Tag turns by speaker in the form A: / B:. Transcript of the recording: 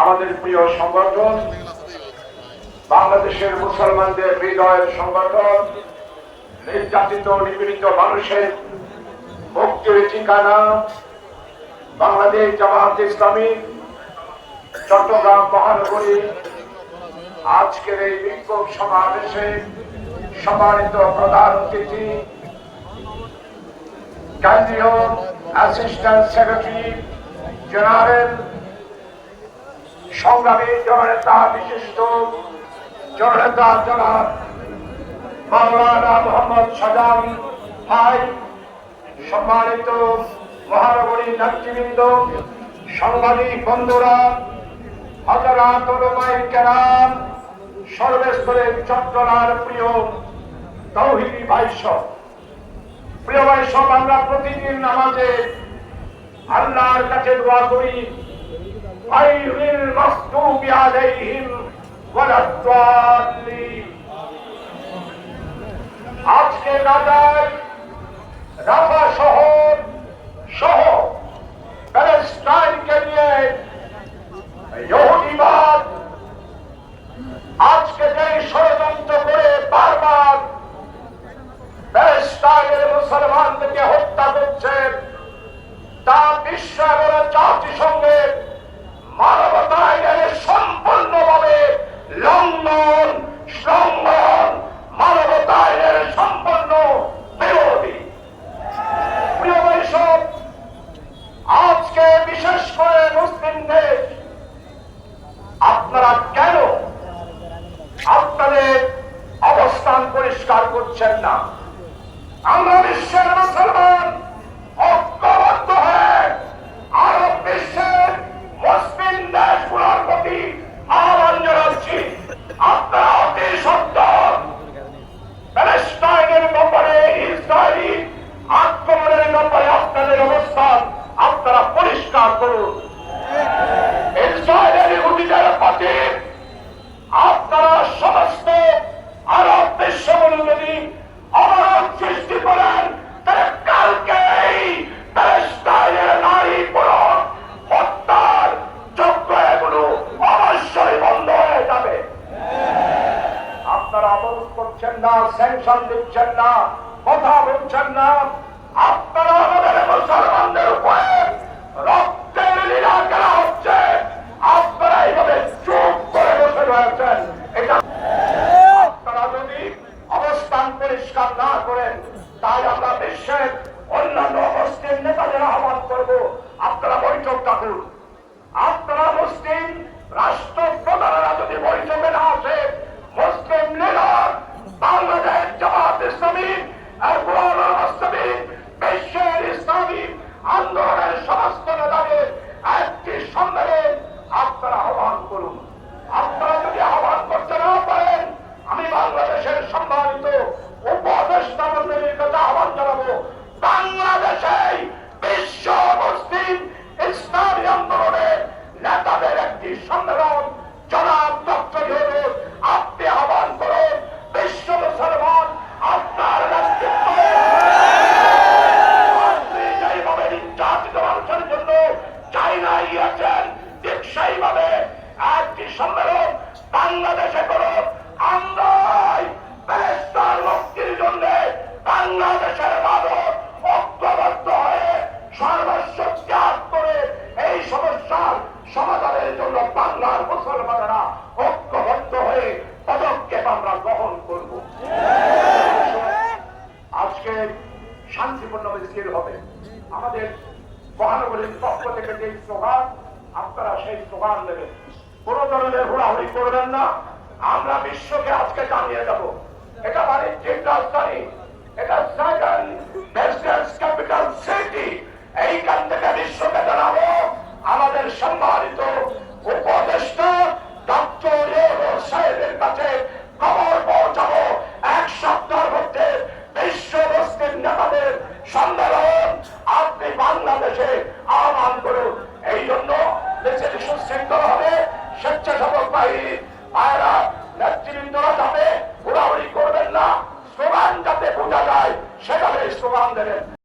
A: আমাদের প্রিয় সংগঠন, বাংলাদেশের মুসলমানদের হৃদয়ের সংগঠন, নির্যাতিত, নিপীড়িত মানুষের মুক্তির ঠিকানা বাংলাদেশ জামাত ইসলামী, চট্টগ্রাম মহানগরী। আজকের এই বিক্ষোভ সমাবেশে সম্মানিত প্রধান অতিথি, কেন্দ্রীয় অ্যাসিস্ট্যান্ট সেক্রেটারি জেনারেল সংগ্রামী জননেতা বিশিষ্ট জননেতা জনাব মাওলানা মোহাম্মদ সাজাম ভাই, সম্মানিত মহানগরী নেতৃবৃন্দ, সাংবাদিক বন্ধুরা হাজারাত ওলামায়ে কেরাম, সর্বস্তরের চট্টলার প্রিয় তৌহিদি ভাইসব প্রিয় ভাইসব আমরা প্রতিদিন নামাজে আল্লাহর কাছে দোয়া করি। গায়রিল মাগদুবি আলাইহিম ওয়ালাদ-দাল্লিন আজকে গাজায় রাফা শহর সহ প্যালেস্টাইনকে নিয়ে ইহুদিবাদ আজকে যে ষড়যন্ত্র করে বারবার প্যালেস্টাইনের মুসলমানদেরকে হত্যা করছে তা বিশ্ব এবং জাতিসংঘের মানবতা আইনের সম্পূর্ণভাবে লঙ্ঘন লঙ্ঘন মানবতা আইনের সম্পূর্ণ বিরোধী প্রিয় বৈষব আজকে বিশেষ করে মুসলিম দেশ আপনারা কেন আপনাদের অবস্থান পরিষ্কার করছেন না আমরা বিশ্বের মুসলমান ঐক্যবদ্ধ হয়ে আরব বিশ্বের মুসলিম দেশগুলোর প্রতি আহ্বান জানাচ্ছি আপনারা অতি সত্তর প্যালেস্টাইনের ব্যাপারে ইসরায়েলি আক্রমণের ব্যাপারে আপনাদের অবস্থান আপনারা পরিষ্কার করুন। আপনারা সমস্ত আরব বিশ্বগুলো অবরোধ সৃষ্টি করেন তাহলে কালকে প্যালেস্টাইনের নারী পুরুষ হত্যার যোগ্য এগুলো অবশ্যই বন্ধ যাবে। আপনারা অবরোধ করছেন না স্যাংশন দিচ্ছেন না, কথা বলছেন না। অবস্থান পরিষ্কার না করেন, তাই আমরা বিশ্বের অন্যান্য মুসলিম নেতাদের আহ্বান করব। আপনারা বৈঠক ডাকুন। আপনারা মুসলিম বাংলাদেশে করুন আমরাই প্যালেস্টাইন মুক্তির জন্য বাংলাদেশের মানুষ ঐক্যবদ্ধ হয়ে সর্বস্ব ত্যাগ করে এই সমস্যার সমাধানের জন্য বাংলার মুসলমানেরা ঐক্যবদ্ধ হয়ে পদক্ষেপ আমরা গ্রহণ করব। আজকে শান্তিপূর্ণ মিছিল হবে। আমাদের মহানগরীর পক্ষ থেকে যে স্লোগান, আপনারা সেই স্লোগান নেবেন কোন ধরনের হুড়াহুড়ি করবেন না। আমরা বিশ্বকে আজকে জানিয়ে দেব। এটা বাণিজ্যিক রাজধানী, এটা সেকেন্ড বিজনেস ক্যাপিটাল সিটি এইখান থেকে বিশ্বকে জানাব আমাদের সম্মানিত উপদেষ্টা ডক্টর সাহেবের কাছে খবর পৌঁছাবো এক সপ্তাহের মধ্যে বিশ্ব মুসলিম নেতাদের সম্মেলন। আপনি বাংলাদেশে আহ্বান করুন। এই জন্য দেশের সুশৃঙ্খল হবে। স্বেচ্ছাসেবক বাহিনী